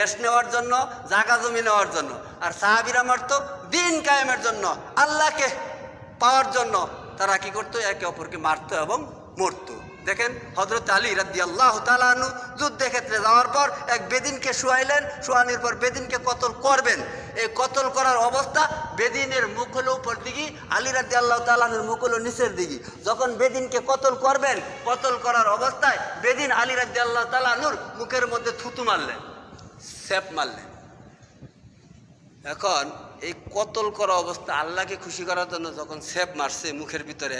দেশ নেওয়ার জন্য, জাগা জমি নেওয়ার জন্য। আর সাহাবিরা মারতো দিন কায়েমের জন্য, আল্লাহকে পাওয়ার জন্য। তারা কি করতো? একে অপরকে মারতো এবং মরতো। দেখেন হজরত আলী রাদ্দি আল্লাহ তালানু যুদ্ধে ক্ষেত্রে যাওয়ার পর এক বেদিনকে শুয়াইলেন, শুয়ানির পর বেদিনকে কতল করবেন? এই কতল করার অবস্থা বেদিনের মুখ উপর দিকে, আলী রাদ্দি আল্লাহ তালানুর মুখ নিচের দিকে। যখন বেদিনকে কতল করবেন, কতল করার অবস্থায় বেদিন আলী রাদ্দি আল্লাহ তালানুর মুখের মধ্যে থুতু মারলেন। স্যাপ মারলেন। এখন এই কতল করা অবস্থা আল্লাহকে খুশি করার জন্য যখন স্যাপ মারছে মুখের ভিতরে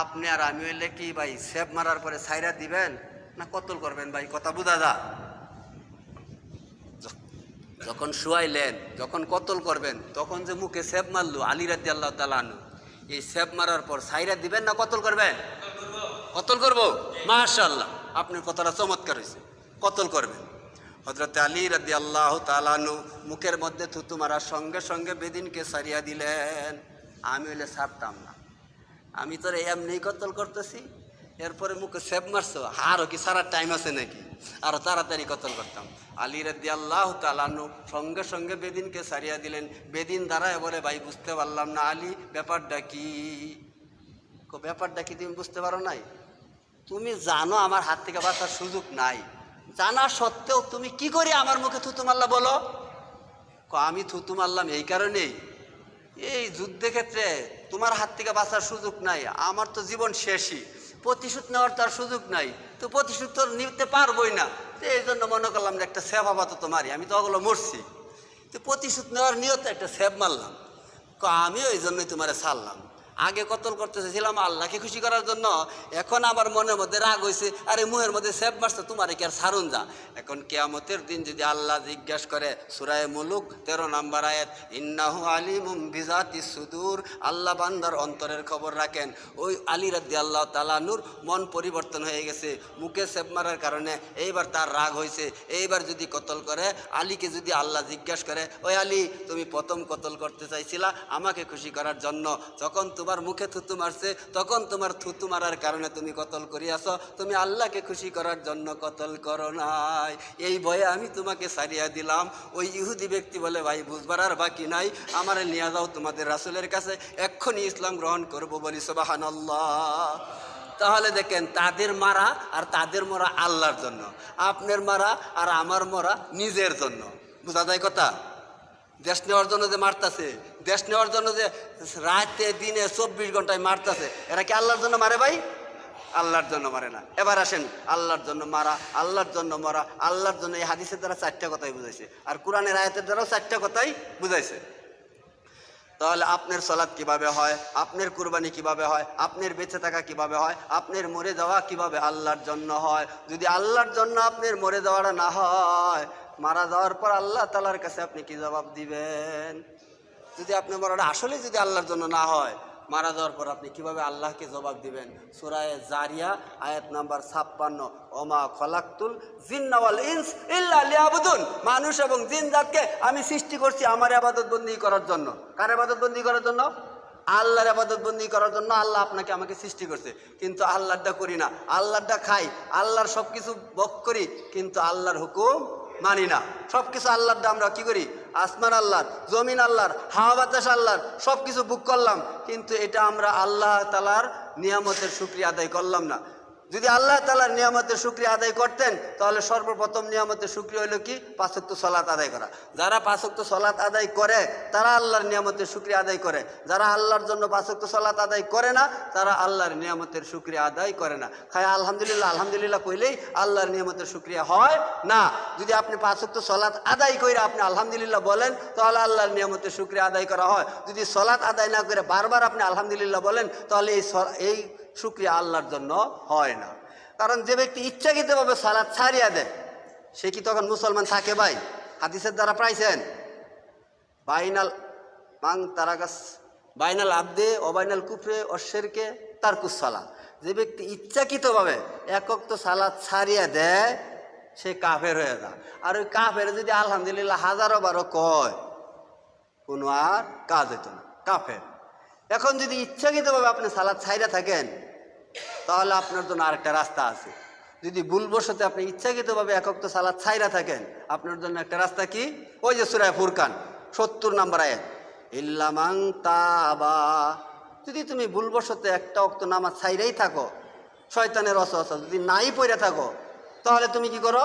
আপনি আর আমি হইলে কি ভাই স্যাপ মারার পরে সাইরা দিবেন না কতল করবেন ভাই? কথা বুঝা যা। যখন শুয়াইলেন যখন কতল করবেন তখন যে মুখে স্যাপ মারলো আলী রাদি আল্লাহ তালানু এই স্যাপ মারার পর সাইরা দিবেন না কতল করবেন? কতল করব। মাশাল্লাহ আপনার কথাটা চমৎকার হয়েছে কতল করবেন? হজরত আলী রাদি আল্লাহ তালানু মুখের মধ্যে থুতু মারার সঙ্গে সঙ্গে বেদিনকে সারিয়া দিলেন। আমি হইলে ছাড়তাম না। আমি তোর এমনি কতল করতেছি? এরপরে মুখে সেভ মারছো। আরও কি সারা টাইম আছে নাকি? আরও তাড়াতাড়ি কতল করতাম। আলী রাদি আল্লাহ তালানু সঙ্গে সঙ্গে বেদিনকে সারিয়া দিলেন। বেদিন দ্বারা বলে ভাই বুঝতে পারলাম না আলী ব্যাপারটা কো, ব্যাপারটা কি তুমি বুঝতে পারো নাই? তুমি জানো আমার হাত থেকে বাঁচার সুযোগ নাই। জানা সত্ত্বেও তুমি কি করে আমার মুখে থুতু মারলা বলো? আমি থুতু মারলাম এই কারণেই। এই যুদ্ধে ক্ষেত্রে তোমার হাত থেকে বাঁচার সুযোগ নাই, আমার তো জীবন শেষই। প্রতিশোধ নেওয়ার তার সুযোগ নাই, তো প্রতিশোধ তো নিতে পারবোই না। তো এই জন্য মনে করলাম যে একটা সেবা পাতো তোমারই আমি তো ওগুলো মরছি। তো প্রতিশোধ নেওয়ার নিয়তে একটা সেব মারলাম। ক, আমিও এই জন্যই তোমারে ছাড়লাম। আগে কতল করতে চেয়েছিলাম আল্লাহকে খুশি করার জন্য। এখন আমার মনের মধ্যে রাগ হয়েছে আরে মুহের মধ্যে সেব মারছে, তোমারে কি আর ছাড়ুন যা। এখন কেয়ামতের দিন যদি আল্লাহ জিজ্ঞাস করে সুরায় মুলুক, তেরো নাম্বার আয়াত, ইন্নাহু আলিমুম বিজাতি সুদূর আল্লাহ বান্দার অন্তরের খবর রাখেন। ওই আলী রাদ্দি আল্লাহ তালানুর মন পরিবর্তন হয়ে গেছে, মুখে সেব মারার কারণে এইবার তার রাগ হয়েছে এইবার যদি কতল করে, আলীকে যদি আল্লাহ জিজ্ঞাসা করে, ওই আলী, তুমি প্রথম কতল করতে চাইছিলা, আমাকে খুশি করার জন্য? যখন তোমার মুখে থুতু মারছে, তখন তোমার থুতু মারার কারণে তুমি কতল করিয়াছ। তুমি আল্লাহকে খুশি করার জন্য কতল করো নাই। এই ভয়ে আমি তোমাকে সারিয়া দিলাম। ওই ইহুদি ব্যক্তি বলে, ভাই, বুঝবার আর বাকি নাই। আমারে নিয়ে যাও তোমাদের রাসুলের কাছে। এক্ষুনি ইসলাম গ্রহণ করব বলি সোবাহান তাহলে দেখেন, তাদের মারা আর তাদের মরা আল্লাহর জন্য। আপনার মারা আর আমার মরা নিজের জন্য। বোঝা যায় কথা? দেশ নেওয়ার জন্য যে মারতাছে দেশ নেওয়ার জন্য যে রাতে, দিনে চব্বিশ ঘন্টায় মারতেছে, এরা কি আল্লাহর জন্য মারে ভাই? আল্লাহর জন্য মারে না। এবার আসেন, আল্লাহর জন্য মারা, আল্লাহর জন্য মরা, আল্লাহর জন্য এই হাদিসের দ্বারা চারটা কথাই বুঝাইছে। আর কোরআনের আয়াতের দ্বারাও চারটা কথাই বুঝাইছে। তাহলে আপনার সলাদ কীভাবে হয়? আপনার কুরবানি কীভাবে হয়? আপনার বেঁচে থাকা কীভাবে হয়? আপনার মরে যাওয়া কীভাবে আল্লাহর জন্য হয়? যদি আল্লাহর জন্য আপনার মরে যাওয়াটা না হয়, মারা যাওয়ার পর আল্লাহ তালার কাছে আপনি কি জবাব দিবেন? যদি আপনার মরাটা আসলে যদি আল্লাহর জন্য না হয়, মারা যাওয়ার পর আপনি কীভাবে আল্লাহকে জবাব দিবেন? সুরায় জারিয়া, আয়াত নাম্বার ছাপ্পান্ন, ওমা খলাক্তুল জিন্নাওয়াল ইনস ইল্লা লিয়াবুদুন। মানুষ এবং জিন জাতকে আমি সৃষ্টি করছি আমার আবাদত বন্দি করার জন্য। কার আবাদত বন্দি করার জন্য? আল্লাহর আবাদত বন্দি করার জন্য আল্লাহ আপনাকে আমাকে সৃষ্টি করছে। কিন্তু আল্লাহটা করি না। আল্লাহটা খাই। আল্লাহর সব কিছু বক করি, কিন্তু আল্লাহর হুকুম মানি না। সব কিছু আল্লাহর আমরা কি করি? আসমান আল্লাহর, জমিন আল্লাহর, হাওয়া বাতাস আল্লাহর সব কিছু বুক করলাম, কিন্তু এটা আমরা আল্লাহ তালার নিয়ামতের শুক্রিয়া আদায় করলাম না। যদি আল্লাহ তালার নিয়ামতের শুক্রিয়া আদায় করতেন, তাহলে সর্বপ্রথম নিয়ামতের শুক্রিয়া হলো কি? পাঁচক্ত সলাত আদায় করা। যারা পাঁচক্ত সলাত আদায় করে, তারা আল্লাহর নিয়ামতের শুক্রিয়া আদায় করে। যারা আল্লাহর জন্য পাঁচক্ত সলাত আদায় করে না, তারা আল্লাহর নিয়ামতের শুক্রিয়া আদায় করে না। খায় আলহামদুলিল্লাহ আলহামদুলিল্লাহ কইলেই আল্লাহর নিয়ামতের শুক্রিয়া হয় না। যদি আপনি পাঁচক্ত সলাত আদায় করে আপনি আলহামদুলিল্লাহ বলেন, তাহলে আল্লাহর নিয়ামতের শুক্রিয়া আদায় করা হয়। যদি সলাৎ আদায় না করে বারবার আপনি আলহামদুলিল্লাহ বলেন, তাহলে এই এই শুক্রিয়া আল্লাহর জন্য হয় না। কারণ যে ব্যক্তি ইচ্ছাকৃতভাবে সালাদ ছাড়িয়া দেয়, সে কি তখন মুসলমান থাকে ভাই? হাদিসের দ্বারা পাইছেন? বাইনাল মাং তারাগাস বাইনাল আব্দে অবাইনাল কুফরে অশ্বেরকে তার কুসালা যে ব্যক্তি ইচ্ছাকৃতভাবে একক তো সালাদ ছাড়িয়া দেয়, সে কাফের হয়ে যায়। আর ওই কাফের যদি আলহামদুলিল্লাহ হাজারো বারো কয়, কোনো আর কাজ হইতো না। কাফের। এখন যদি ইচ্ছাকৃতভাবে আপনি সালাদ ছাইরা থাকেন, তাহলে আপনার জন্য আরেকটা রাস্তা আছে। যদি ভুলবশতে আপনি ইচ্ছাকৃতভাবে একক তো সালাদ ছাইরা থাকেন, আপনার জন্য একটা রাস্তা কি? ওই যে সুরায় ফুরকান, সত্তর নাম্বার আয়াত। ইল্লামাং তাবা যদি তুমি ভুলবশতে একটা অক্ত নামাজ ছাইরাই থাকো, শয়তানের অসহসা যদি নাই পড়ে থাকো, তাহলে তুমি কি করো?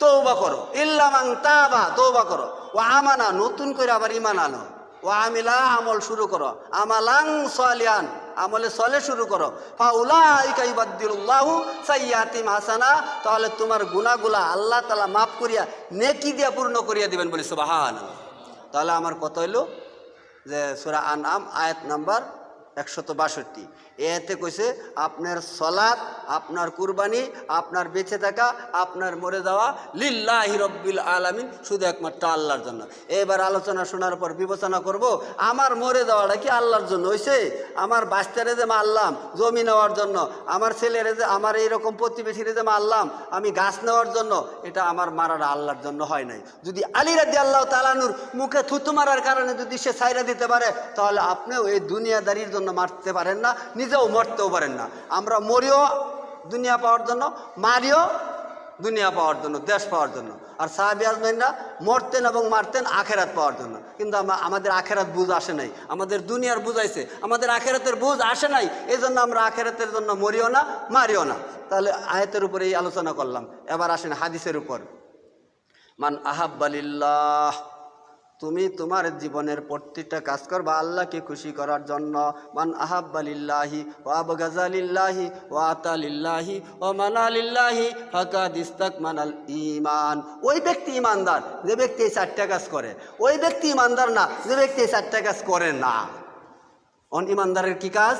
তৌবা করো। ইল্লামাং তাবা তৌবা করো। ও আমানা, নতুন করে আবার ইমান আনো। ও আমিলা আমল শুরু করো। আমালাং সালিয়ান, আমলে সলে শুরু করো। ফাউলাহু সাইয়াতিম হাসানা, তাহলে তোমার গুণাগুলা আল্লাহ তালা মাফ করিয়া, নেকি দিয়া পূর্ণ করিয়া দিবেন বলি সুবাহান তাহলে আমার কত হইল যে সুরা আন আম আয়াত নাম্বার একশত বাষট্টি। এতে কইছে, আপনার সলাৎ, আপনার কুরবানি, আপনার বেঁচে থাকা, আপনার মরে যাওয়া, লিল্লাহি রব্বিল আলামিন শুধু একমাত্র আল্লাহর জন্য। এবার আলোচনা শোনার পর বিবেচনা করব, আমার মরে যাওয়াটা কি আল্লাহর জন্য হয়েছে আমার বাস্তারে যে মারলাম জমি নেওয়ার জন্য, আমার ছেলেরে যে, আমার এইরকম প্রতিবেশীরে যে মারলাম আমি গাছ নেওয়ার জন্য, এটা আমার মারাটা আল্লাহর জন্য হয় নাই। যদি আলী রাদি আল্লাহ তালানুর মুখে থুতু মারার কারণে যদি সে সাইরা দিতে পারে, তাহলে আপনিও এই দুনিয়াদারির জন্য মারতে পারেন না নিজেও মরতেও পারেন না। আমরা মরিও দুনিয়া পাওয়ার জন্য, মারিও দুনিয়া পাওয়ার জন্য, দেশ পাওয়ার জন্য। আর সাহাবি আজমাইনরা মরতেন এবং মারতেন আখেরাত পাওয়ার জন্য। কিন্তু আমা- আমাদের আখেরাত বুঝ আসে নাই। আমাদের দুনিয়ার বুঝাইছে আমাদের আখেরাতের বুঝ আসে নাই। এই জন্য আমরা আখেরাতের জন্য মরিও না, মারিও না। তাহলে আয়াতের উপরে এই আলোচনা করলাম। এবার আসেন হাদিসের উপর। মান আহাব্বালিল্লাহ। তুমি তোমার জীবনের প্রত্যেকটা কাজ করবা আল্লাহকে খুশি করার জন্য। মান আহাব্বালিল্লাহি ও আবগাজালিল্লাহি ও আতালিল্লাহি ও মানালিল্লাহি ফাকাদ ইস্তাক মানাল ইমান ওই ব্যক্তি ইমানদার যে ব্যক্তি এই চারটা কাজ করে। ওই ব্যক্তি ইমানদার না, যে ব্যক্তি এই চারটা কাজ করে না। অন ইমানদারের কি কাজ?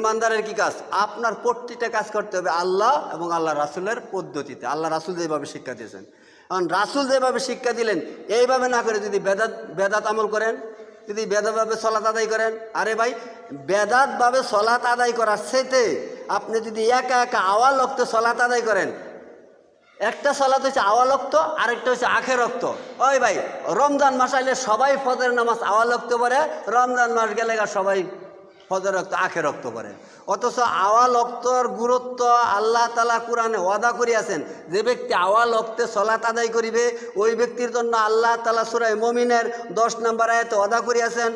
ইমানদারের কি কাজ? আপনার প্রত্যেকটা কাজ করতে হবে আল্লাহ এবং আল্লাহ রাসুলের পদ্ধতিতে। আল্লাহ রাসুল যেভাবে শিক্ষা দিয়েছেন। কারণ রাসুল যেভাবে শিক্ষা দিলেন, এইভাবে না করে যদি বেদাত বেদাত আমল করেন, যদি বেদাতভাবে সলাত আদায় করেন, আরে ভাই, বেদাতভাবে সলাত আদায় করার সেতে আপনি যদি একা একা আওয়া লক্তে সলাত আদায় করেন, একটা সলাত হচ্ছে আওয়ালক্ত, আরেকটা হচ্ছে আখে রক্ত ওই ভাই, রমজান মাস আইলে সবাই ফজর নামাজ আওয়ালক্ত করে রমজান মাস গেলে সবাই ফজর রক্ত আখে রক্ত করেন অথচ আওয়াল অক্তর গুরুত্ব আল্লাহ তালা কোরআনে ওয়াদা করিয়াছেন, যে ব্যক্তি আওয়াল অক্তে সলাত আদায় করিবে, ওই ব্যক্তির জন্য আল্লাহ তালা সুরাই মমিনের দশ নম্বর আয়তে ওয়াদা করিয়াছেন।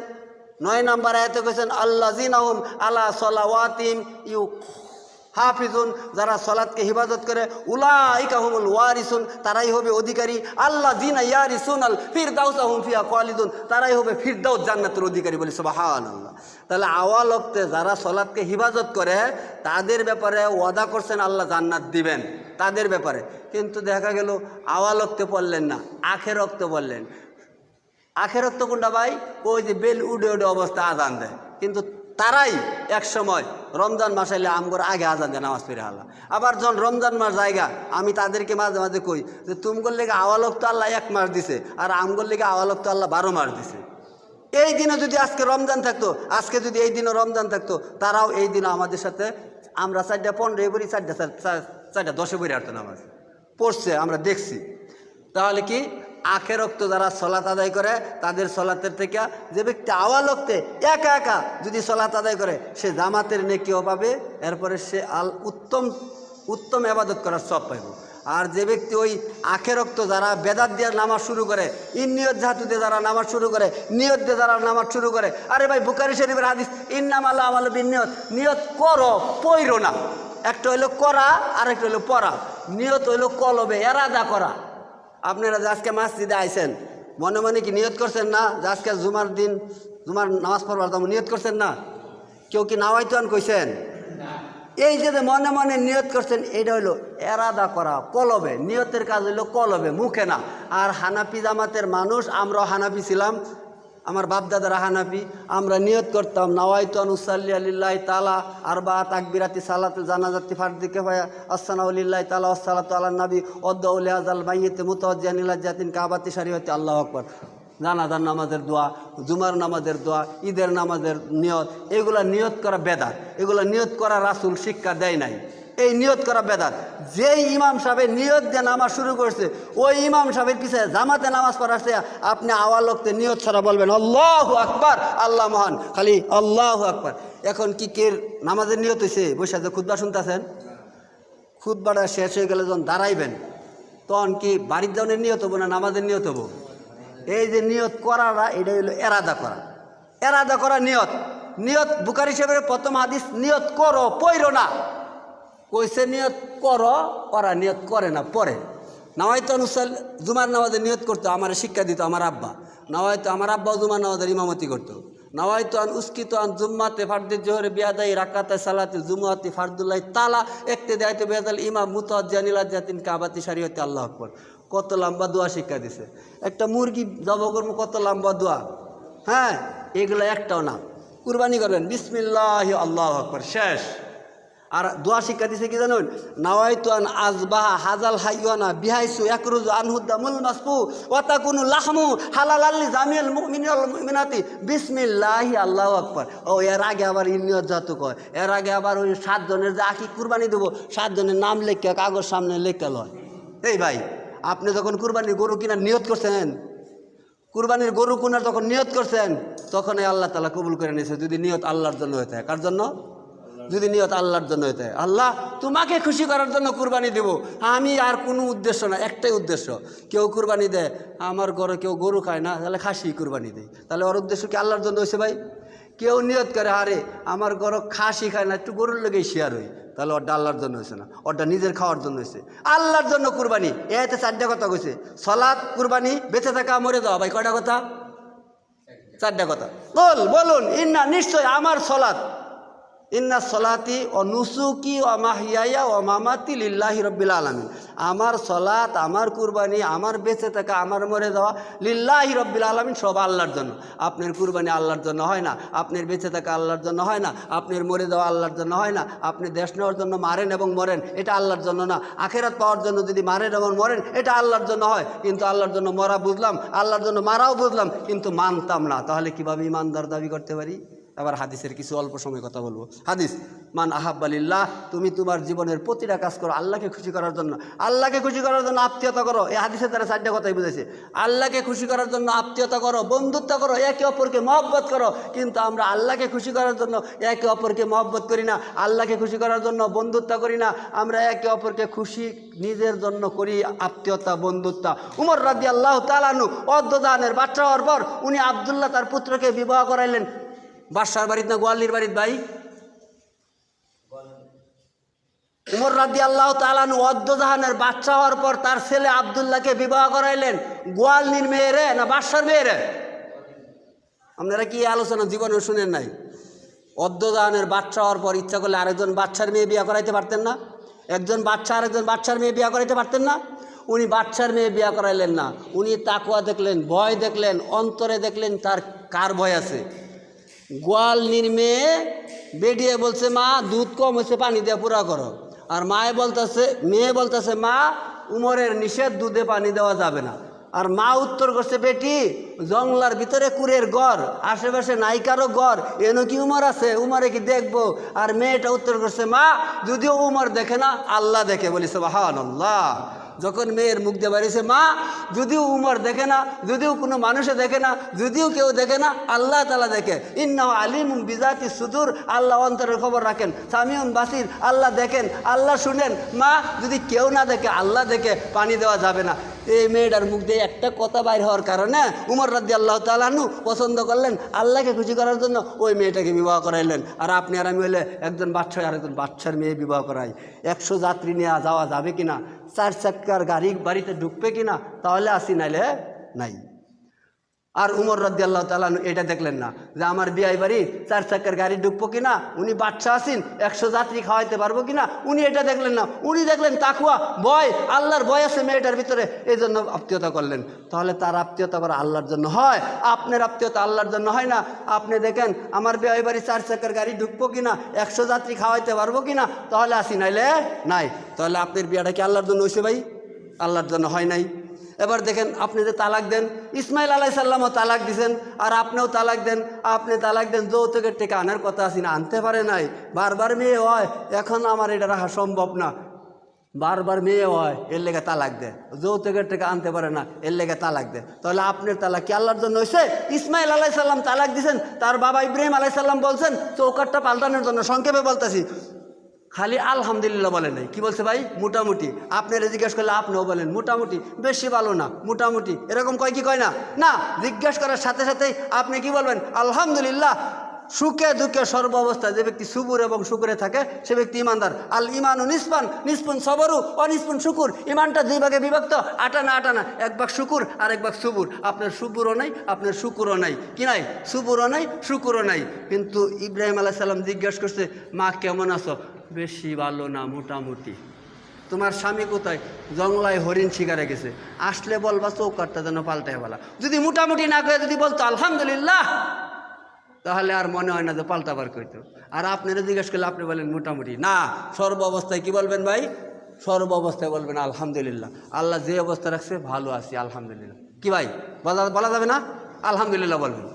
নয় নম্বর আয়তে কেছেন আল্লাহ জিনাহম আল্লাহ সলাওয়াতিম ইউ হাফিজুন, যারা সলাৎকে হিফাজত করে উলাইকাহুমুল ওয়ারিসুন, তারাই হবে অধিকারী। আল্লাহ জিনা ইয়ারিসুন আল ফিরদাউসাহুম ফিয়া কোয়ালিদুন তারাই হবে ফিরদাউস জান্নাতের অধিকারী বলে সুবহান আল্লাহ তাহলে আওয়ালক্তে যারা সলাৎকে হিফাজত করে, তাদের ব্যাপারে ওয়াদা করছেন, আল্লাহ জান্নাত দিবেন, তাদের ব্যাপারে। কিন্তু দেখা গেল, আওয়ালক্তে পড়লেন না আখের রক্ত বললেন আখের তো কোনটা ভাই? ওই যে বেল উডে উডে অবস্থা আজান দেয়। কিন্তু তারাই এক সময় রমজান মাস আইলে আমগর আগে আজান দেয়, নামাজ পড়ে আল্লাহ আবার যখন রমজান মাস জায়গা আমি তাদেরকে মাঝে মাঝে কই যে তুমগর লেগে আওয়ালক তো আল্লাহ এক মাস দিছে, আর আমগর লেগে আওয়ালক তো আল্লাহ বারো মাস দিছে। এই দিনে যদি আজকে রমজান থাকতো, আজকে যদি এই দিনে রমজান থাকতো, তারাও এই দিনে আমাদের সাথে, আমরা চারটা পনেরো বলি, চারটা চার- চারটা দশে বই আটতো নামাজ। পড়ছে, আমরা দেখছি। তাহলে কি আখের রক্ত যারা সলাত আদায় করে, তাদের সলাতের থেকে যে ব্যক্তি আওয়ালক্তে একা একা যদি সলাত আদায় করে, সে জামাতের নেকিও পাবে, এরপরে সে আল উত্তম উত্তম আবাদত করার সব পাইব। আর যে ব্যক্তি ওই আখের রক্ত যারা বেদাত দিয়ে নামাজ শুরু করে, ইন্নিয়ত দিয়ে যারা নামাজ শুরু করে, নিয়ত দিয়ে যারা নামাজ শুরু করে, আরে ভাই বুকারি শরীফের হাদিস ইন্নাম আল্লাহ আমাল নিয়ত নিয়ত করো, পইরো না। একটা হইল করা আর একটা হইল পড়া। নিয়ত হইল কলবে, এরাদা করা। আপনারা যে আজকে মসজিদে আইছেন মনে মনে কি নিয়ত করছেন না যে আজকে জুমার দিন জুমার নামাজ পড়বার তেমন নিয়ত করছেন না? কেউ কি নাওয়াইতান কইছেন? এই যে যে মনে মনে নিয়ত করছেন এটা হইল এরাদা করা কলবে। নিয়তের কাজ হইল কলবে মুখে না। আর হানাপি জামাতের মানুষ আমরাও হানাপি ছিলাম আমার বাপদাদারা হানাফি আমরা নিয়ত করতাম, নাওয়াইতু আনুসাল্লি আলিল্লাহ তালা আর বা তাকবিরাতি সালাত জানাজাতি ফার্দিকে ভাইয়া আসানাউলিল্লাহ তালা আসসালাত আল্লাহ নবী অদ্দাউল আজাল মাইয়েতে মুতাজ্জানিল্লাহ জাতিন কাবাতি শারিহতে আল্লাহ আকবর। জানাজার নামাজের দোয়া, জুমার নামাজের দোয়া, ঈদের নামাজের নিয়ত, এগুলা নিয়ত করা বেদাত, এগুলা নিয়ত করা রাসুল শিক্ষা দেয় নাই। এই নিয়ত করা বেদাত। যেই ইমাম সাহেব নিয়ত দিয়ে নামাজ শুরু করছে, ওই ইমাম সাহেবের পিছিয়ে জামাতে নামাজ পড়াচ্ছে আপনি আওয়ালকতে নিয়ত ছাড়া বলবেন, আল্লাহ আকবার, আল্লাহ মহান। খালি আল্লাহ আকবার। এখন কি কে নামাজের নিয়ত হয়েছে বসে যে খুদ্া শুনতেছেন? খুদবাটা শেষ হয়ে গেলে যখন দাঁড়াইবেন, তখন কি বাড়ির জনের নিয়ত হব না নামাজের নিয়ত হব? এই যে নিয়ত করাটা, এটাই হলো এরাদা করা। এরাদা করা নিয়ত। নিয়ত বুকার হিসেবে প্রথম হাদিস, নিয়ত করো, পইরো না। কইসে নিয়ত করো, ওরা নিয়ত করে না পরে নাওয়াইতো অনুসাল জুমার নামাজে নিয়ত করতো, আমার শিক্ষা দিত আমার আব্বা। নাওয়াইতো আমার আব্বাও জুমার নামাজের ইমামতি করতো। নাওয়াইতো আন উস্কিত আন জুম্মাতে ফার্দে জোহরে বিয়াদাই, রাকাতে সালাতে জুমাতে ফার্দুল্লাহ তালা একতে দেয়তে বেদাল ইমাম মুতাজ্জানিলা জাতিন কাবাতি সারিয়তে আল্লাহ আকবর। কত লম্বা দোয়া শিক্ষা দিছে। একটা মুরগি জব করব, কত লম্বা দোয়া। হ্যাঁ এগুলো একটাও না। কুরবানি করবেন। বিসমিল্লাহ আল্লাহ আকবর, শেষ। আর দোয়া শিক্ষা দিছে কি জানুন? আন আজবাহা হাজাল হাইয়ানা বিহাইসু একরুজু আনহুদ্দা মুল মাসফু ওয়াতাকুনু লাহমু হালাল আল্লি জামিয়াল মুমিনাল মুমিনাতি। বিসমিল্লাহি আল্লাহু আকবার। ও, এর আগে আবার ইনিয়ত জাত কয়। এর আগে আবার ওই সাতজনের যে আকি কুরবানি দেবো, সাতজনের নাম লেখা কাগজ সামনে লেখা লয়। এই ভাই, আপনি যখন কুরবানি গরু কিনার নিয়ত করছেন, কুরবানির গরু কুনার যখন নিয়ত করছেন তখন আল্লাহ তালা কবুল করে নিয়েছে যদি নিয়ত আল্লাহর জন্য হয়ে থাকে। কার জন্য? যদি নিয়ত আল্লাহর জন্য থাকে আল্লাহ তোমাকে খুশি করার জন্য কুরবানি দেব। আমি আর কোনো উদ্দেশ্য না, একটাই উদ্দেশ্য। কেউ কুরবানি দেয়, আমার ঘরে কেউ গরু খায় না, তাহলে খাসি কুরবানি দেয়। তাহলে ওর উদ্দেশ্য কি আল্লাহর জন্য হয়েছে ভাই? কেউ নিয়ত করে, আরে আমার ঘরে খাসি খায় না, একটু গরুর লেগেই শেয়ার হই। তাহলে ওরটা আল্লাহর জন্য হয়েছে না, ওরটা নিজের খাওয়ার জন্য হয়েছে আল্লাহর জন্য কুরবানি এতে চারটা কথা কইছে। সলাদ কুরবানি, বেঁচে থাকা, মরে যাওয়া, ভাই, কয়টা কথা? চারটা কথা। বল, বলুন, ইন্না, নিশ্চয় আমার সলাৎ। ইন্না সলাতি ও নুসুকি ও মাহিয়া ও মামাতি লিল্লাহি রব্বিল আলমিন। আমার সলাত, আমার কুরবানি, আমার বেঁচে থাকা, আমার মরে যাওয়া লিল্লাহি রব্বিল আলমিন সব আল্লাহর জন্য। আপনার কুরবানি আল্লাহর জন্য হয় না, আপনার বেঁচে থাকা আল্লাহর জন্য হয় না, আপনার মরে যাওয়া আল্লাহর জন্য হয় না, আপনি দেশ নেওয়ার জন্য মারেন এবং মরেন, এটা আল্লাহর জন্য না। আখেরাত পাওয়ার জন্য যদি মারেন এবং মরেন, এটা আল্লাহর জন্য হয়। কিন্তু আল্লাহর জন্য মরা বুঝলাম, আল্লাহর জন্য মারাও বুঝলাম, কিন্তু মানতাম না। তাহলে কীভাবে ইমানদার দাবি করতে পারি? আবার হাদিসের কিছু অল্প সময় কথা বলব। হাদিস, মান আহাব্বালিল্লাহ তুমি তোমার জীবনের প্রতিটা কাজ করো আল্লাহকে খুশি করার জন্য। আল্লাহকে খুশি করার জন্য আত্মীয়তা করো। এই হাদিসের দ্বারা চারটা কথাই বুঝেছে। আল্লাহকে খুশি করার জন্য আত্মীয়তা করো, বন্ধুত্ব করো, একে অপরকে মহব্বত করো। কিন্তু আমরা আল্লাহকে খুশি করার জন্য একে অপরকে মহব্বত করি না, আল্লাহকে খুশি করার জন্য বন্ধুত্ব করি না। আমরা একে অপরকে খুশি নিজের জন্য করি আত্মীয়তা, বন্ধুত্ব। উমর রাদি আল্লাহ তালানু অর্ধদানের বাচ্চা হওয়ার পর উনি আবদুল্লাহ তার পুত্রকে বিবাহ করাইলেন। বাদশার বাড়িতে না গোয়ালির বাড়ির ভাই? উমর রাদি আল্লাহ তালানু অদ্দজাহানের বাচ্চা হওয়ার পর তার ছেলে আবদুল্লাহকে বিবাহ করাইলেন। গোয়ালনির মেয়েরে না বাদশার মেয়েরে? আপনারা কি আলোচনা জীবনে শুনেন নাই? অদ্দজাহানের বাচ্চা হওয়ার পর ইচ্ছা করলে আরেকজন বাচ্চার মেয়ে বিয়ে করাইতে পারতেন না? একজন বাচ্চা আরেকজন বাচ্চার মেয়ে বিয়ে করাইতে পারতেন না? উনি বাচ্চার মেয়ে বিয়ে করাইলেন না। উনি তাকুয়া দেখলেন, ভয় দেখলেন, অন্তরে দেখলেন তার কার ভয় আছে? গোয়াল নির্মে বেডিয়ে বলছে, মা, দুধ কম হয়েছে, পানি দিয়ে পুরা করো। আর মায়ে বলতেছে, মেয়ে বলতেছে, মা, উমরের নিষেধ দুধে পানি দেওয়া যাবে না। আর মা উত্তর করছে, বেটি জংলার ভিতরে কুরের গড় আশেপাশে নাইকারও গড় এন কি উমর আছে? উমরে কি দেখব? আর মেয়েটা উত্তর করছে, মা, যদিও উমর দেখে না, আল্লাহ দেখে। বলিস বাহান আল্লাহ যখন মেয়ের মুখ দিয়ে বাড়িছে মা, যদিও উমর দেখে না, যদিও কোনো মানুষে দেখে না, যদিও কেউ দেখে না, আল্লাহ তালা দেখে। ইন্না আলিম বিজাতি সুদূর, আল্লাহ অন্তরের খবর রাখেন। সামিউন বাসির, আল্লাহ দেখেন, আল্লাহ শুনেন। মা, যদি কেউ না দেখে, আল্লাহ দেখে, পানি দেওয়া যাবে না। এই মেয়েটার মুখ দিয়ে একটা কথা বাইর হওয়ার কারণে উমর রাদ্দি আল্লাহ তালানু পছন্দ করলেন, আল্লাহকে খুশি করার জন্য ওই মেয়েটাকে বিবাহ করাইলেন। আর আপনি আর আমি হলে একজন বাচ্চা আর একজন বাচ্চার মেয়ে বিবাহ করাই। একশো যাত্রী নিয়ে যাওয়া যাবে কিনা? চার চাক্কার গাড়ি বাড়িতে ঢুকবে কিনা তাহলে আসি নাইলে নাই আর উমর রদ্দি আল্লাহ তালানু এটা দেখলেন না, যে আমার বিয়াই বাড়ি চার চাক্কার গাড়ি ঢুকবো কিনা, উনি বাচ্চা আসিন একশো যাত্রী খাওয়াইতে পারব কিনা, উনি এটা দেখলেন না। উনি দেখলেন তাকুয়া ভয়, আল্লাহর ভয় আছে মেয়েটার ভিতরে এই জন্য আত্মীয়তা করলেন। তাহলে তার আত্মীয়তা করা আল্লাহর জন্য হয়? আপনার আত্মীয়তা আল্লাহর জন্য হয় না? আপনি দেখেন, আমার বিয়াই বাড়ি চার চাক্কার গাড়ি ঢুকবো কিনা, একশো যাত্রী খাওয়াইতে পারব কিনা, তাহলে আসি, নাইলে নাই। তাহলে আপনার বিয়াটা কি আল্লাহর জন্য হয়েছে ভাই? আল্লাহর জন্য হয় নাই। এবার দেখেন আপনি যে তালাক দেন, ইসমাইল আলাই সাল্লামও তালাক দিছেন, আর আপনিও তালাক দেন, আপনি তালাক দেন, যৌতুকের টেকা আনার কথা আছি না, আনতে পারে নাই। বারবার মেয়ে হয়, এখন আমার এটা রাখা সম্ভব না। বারবার মেয়ে হয়, এর লেগে তালাক দেয়। যৌতুকের টাকা আনতে পারে না, এর লেগে তালাক দেয়। তাহলে আপনার তালাক কি আল্লাহর জন্য হয়েছে ইসমাইল আলাই সাল্লাম তালাক দিছেন, তার বাবা ইব্রাহিম আলাই সাল্লাম বলছেন চৌকাটটা পাল্টানোর জন্য সংক্ষেপে বলতেছি। খালি আলহামদুলিল্লাহ বলে নাই। কি বলছে ভাই? মোটামুটি। আপনারা জিজ্ঞেস করলে আপনিও বলেন, মোটামুটি। বেশি ভালো না, মোটামুটি। এরকম কয় কি কয় না? না, জিজ্ঞেস করার সাথে সাথেই আপনি কি বলবেন? আলহামদুলিল্লাহ। সুখে দুঃখে সর্ব অবস্থায় যে ব্যক্তি সুবুর এবং শুকুরে থাকে, সে ব্যক্তি ইমানদার। আল ইমান ও নিষ্পান নিষ্পুন সবরু অনিষ্পুন শুকুর। ইমানটা দুই ভাগে বিভক্ত, আটানা আটানা, এক ভাগ শুকুর আর এক ভাগ সুবুর। আপনার সুবুরও নাই, আপনার শুকুরও নাই। কি নাই? সুবুরও নাই, শুকুরও নাই। কিন্তু ইব্রাহিম আলাহ সাল্লাম জিজ্ঞেস করছে, মা, কেমন আছো? বেশি ভালো না, মোটামুটি। তোমার স্বামী কোথায়? জঙ্গলায় হরিণ শিকারে গেছে। আসলে বলবা চৌকাটটা যেন পাল্টায় বলা। যদি মোটামুটি না করে যদি বলতো, আলহামদুলিল্লাহ। তাহলে আর মনে হয় না যে পাল্টাবার কইতো আর আপনারা জিজ্ঞেস করলে আপনি বলেন মোটামুটি। না, সর্ব অবস্থায় কি বলবেন ভাই? সর্ব অবস্থায় বলবেন আলহামদুলিল্লাহ। আল্লাহ যে অবস্থা রাখছে, ভালো আছি, আলহামদুলিল্লাহ। কি ভাই, বলা বলা যাবে না? আলহামদুলিল্লাহ বলবেন।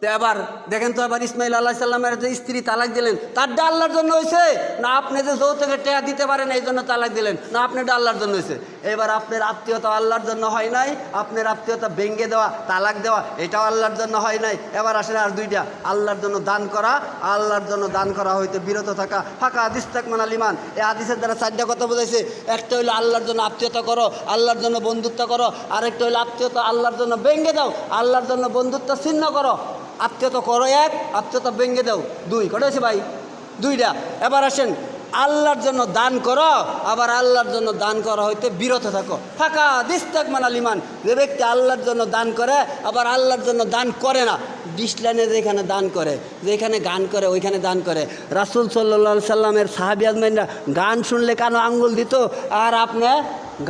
তো এবার দেখেন তো এবার ইসমাইল আল্লাহ সাল্লামের যে স্ত্রী তালাক দিলেন তারটা আল্লাহর জন্য হয়েছে? না, আপনি যে যৌতুকে টেয়া দিতে পারেন, এই জন্য তালাক দিলেন। না আপনারটা আল্লাহর জন্য হয়েছে। এবার আপনার আত্মীয়তা আল্লাহর জন্য হয় নাই, আপনার আত্মীয়তা ভেঙ্গে দেওয়া, তালাক দেওয়া, এটাও আল্লাহর জন্য হয় নাই। এবার আসলে আর দুইটা, আল্লাহর জন্য দান করা, আল্লাহর জন্য দান করা হইতে বিরত থাকা। ফাঁকা আদিস তাক মানাল ইমান এই আদিসের দ্বারা চারটা কথা বোঝাইছে। একটা হইল আল্লাহর জন্য আত্মীয়তা করো, আল্লাহর জন্য বন্ধুত্ব করো। আরেকটা হইল আত্মীয়তা আল্লাহর জন্য ভেঙ্গে দাও, আল্লাহর জন্য বন্ধুত্ব ছিন্ন করো। আত্মীয়তা করো এক, আত্মীয়তা ভেঙ্গে দাও। দুই, কটা ভাই? দুইটা। এবার আসেন আল্লাহর জন্য দান করো, আবার আল্লাহর জন্য দান করা হইতে বিরত থাকো। ফাঁকা, দিস্তাক মানাল ইমান যে ব্যক্তি আল্লাহর জন্য দান করে, আবার আল্লাহর জন্য দান করে না। ডিসলাইনে যেখানে দান করে, যেখানে গান করে, ওইখানে দান করে। রাসুল সাল্লা সাল্লামের সাহাবি আজমাইনরা গান শুনলে কেন আঙ্গুল দিত, আর আপনি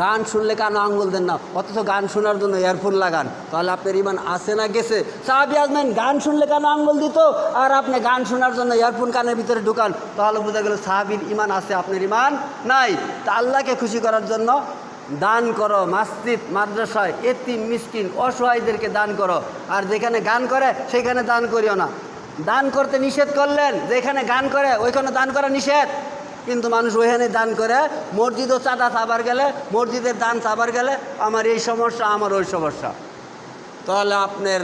গান শুনলে কেন আঙ্গুল দেন না, অথচ গান শোনার জন্য এয়ারফোন লাগান। তাহলে আপনার ইমান আসে না গেছে? সাহাবি আজমেন গান শুনলে কেন আঙ্গুল দিত, আর আপনি গান শোনার জন্য এয়ারফোন কানের ভিতরে ঢুকান, তাহলে বোঝা গেল সাহাবির ইমান আছে, আপনার ইমান নাই। তা আল্লাহকে খুশি করার জন্য দান করো, মসজিদ, মাদ্রাসায়, এতিম, মিসকিন, অসহায়দেরকে দান করো। আর যেখানে গান করে, সেখানে দান করিও না। দান করতে নিষেধ করলেন, যেখানে গান করে, ওইখানে দান করা নিষেধ। কিন্তু মানুষ ওইখানে দান করে, মসজিদও চাঁদা চাবার গেলে, মসজিদের দান চাবার গেলে, আমার এই সমস্যা, আমার ওই সমস্যা। তাহলে আপনার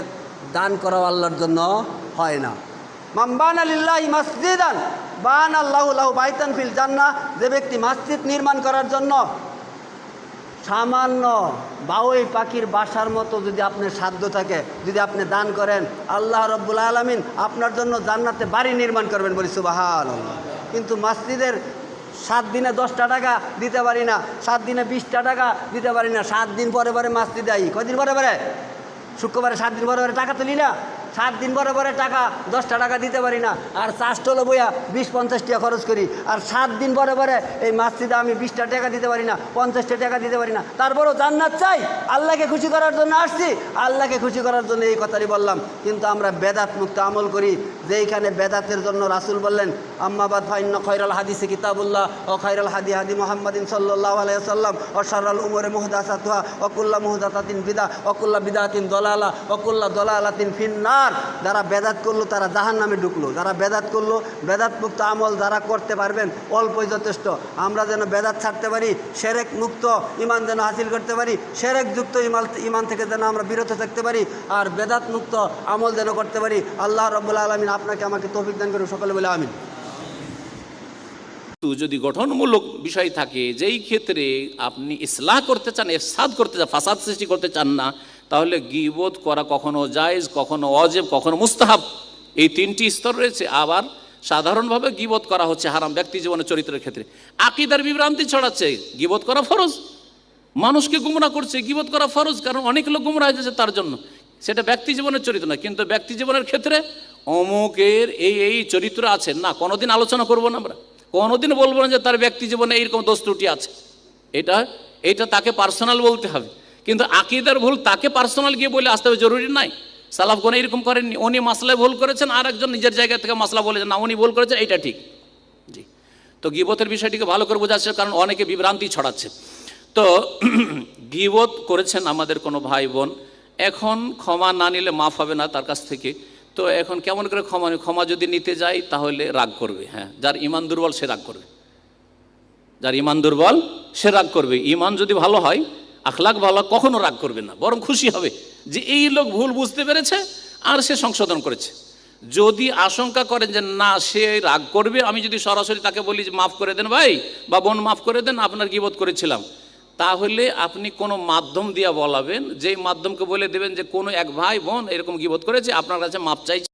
দান করা আল্লাহর জন্য হয় না। মাম্বান আলিল্লাহ মসজিদান, বান আল্লাহ বাইতান ফিল জান্না যে ব্যক্তি মসজিদ নির্মাণ করার জন্য সামান্য বাউই পাখির বাসার মতো যদি আপনার সাধ্য থাকে, যদি আপনি দান করেন, আল্লাহ রব্বুল আলমিন আপনার জন্য জান্নাতে বাড়ি নির্মাণ করবেন বলি সুবাহান কিন্তু মসজিদের সাত দিনে দশটা টাকা দিতে পারি না, সাত দিনে বিশটা টাকা দিতে পারি না, সাত দিন পরে পরে মাস্তি দেয় কদিন পরে পরে? শুক্রবারে সাত দিন পরে পরে টাকা তুলি না? সাত দিন পরে পরে টাকা, দশটা টাকা দিতে পারি না। আর চাষটা হলো বইয়া বিশ, পঞ্চাশ টাকা খরচ করি। আর সাত দিন পরে পরে এই মাসজিদে আমি বিশটা টাকা দিতে পারি না, পঞ্চাশটা টাকা দিতে পারি না। তারপরেও জান্নাত চাই। আল্লাহকে খুশি করার জন্য আসছি। আল্লাহকে খুশি করার জন্য এই কথাটি বললাম। কিন্তু আমরা বেদাত মুক্ত আমল করি। যেইখানে বেদাতের জন্য রাসুল বললেন, আম্মাবাদ ফাইন্য খৈরাল হাদিসে কিতাবুল্লাহ ও খৈরাল হাদি হাদি মোহাম্মদিন সাল্লাহ আলাইসাল্লাম ও সারাল উমরে মুহদাসাতুহা অকুল্লা মুহদাতাতিন বিদা অকুল্লা বিদাতিন দলালা অকুল্লা দলালাতিন ফিন্নার যারা বেদাত করল তারা জাহান নামে ঢুকলো। যারা বেদাত করল বেদাত মুক্ত আমল যারা করতে পারবেন, অল্পই যথেষ্ট। আমরা যেন বেদাত ছাড়তে পারি, সেরেক মুক্ত ইমান যেন হাসিল করতে পারি, সেরেক যুক্ত ইমান ইমান থেকে যেন আমরা বিরত থাকতে পারি, আর বেদাত মুক্ত আমল যেন করতে পারি, আল্লাহ রব্বুল্লা আলমিন আপনাকে আমাকে তৌফিক দান করে সকলে বলে আমিন। যদি গঠনমূলক বিষয় থাকে, যেই ক্ষেত্রে আপনি ইসলাহ করতে চান এফসাদ করতে চান, ফাসাদ সৃষ্টি করতে চান না তাহলে গিবোধ করা কখনো জায়েজ, কখনো অজেব কখনো মুস্তাহাব। এই তিনটি স্তর রয়েছে। আবার সাধারণভাবে গিবোধ করা হচ্ছে হারাম ব্যক্তি জীবনের চরিত্রের ক্ষেত্রে। আকিদার বিভ্রান্তি ছড়াচ্ছে গিবোধ করা ফরজ। মানুষকে গুমরা করছে গিবোধ করা ফরজ, কারণ অনেক লোক গুমরা হয়ে যাচ্ছে তার জন্য। সেটা ব্যক্তি জীবনের চরিত্র না কিন্তু ব্যক্তি জীবনের ক্ষেত্রে অমুকের এই এই চরিত্র আছে। না, কোনোদিন আলোচনা করব না আমরা। কোনোদিন বলব না যে তার ব্যক্তি জীবনে এইরকম দোষ ত্রুটি আছে। এটা এটা তাকে পার্সোনাল বলতে হবে। কিন্তু আকিদার ভুল তাকে পার্সোনাল গিয়ে বলে আসতে হবে, জরুরি নাই। সালাফ এরকম করেননি, উনি মাসলায় ভুল করেছেন আর একজন নিজের জায়গা থেকে মাসলা বলেছেন না, উনি ভুল করেছেন এইটা ঠিক। জি। তো গিবতের বিষয়টিকে ভালো করে বোঝাচ্ছে, কারণ অনেকে বিভ্রান্তি ছড়াচ্ছে। তো গিবত করেছেন আমাদের কোনো ভাই বোন এখন ক্ষমা না নিলে মাফ হবে না তার কাছ থেকে। তো এখন কেমন করে ক্ষমা ক্ষমা যদি নিতে যাই, তাহলে রাগ করবে হ্যাঁ। যার ইমান দুর্বল, সে রাগ করবে। যার ইমান দুর্বল, সে রাগ করবে। ইমান যদি ভালো হয় আখলাক ভালো কখনো রাগ করবে না, বরং খুশি হবে যে এই লোক ভুল বুঝতে পেরেছে আর সে সংশোধন করেছে। যদি আশঙ্কা করেন যে না, সে রাগ করবে, আমি যদি সরাসরি তাকে বলি যে মাফ করে দেন ভাই বা বোন মাফ করে দেন, আপনার গিবোধ করেছিলাম? তাহলে আপনি কোনো মাধ্যম দিয়া বলাবেন, যেই মাধ্যমকে বলে দেবেন যে কোনো এক ভাই বোন এরকম গিবোধ করেছে? আপনার কাছে মাপ চাইছে।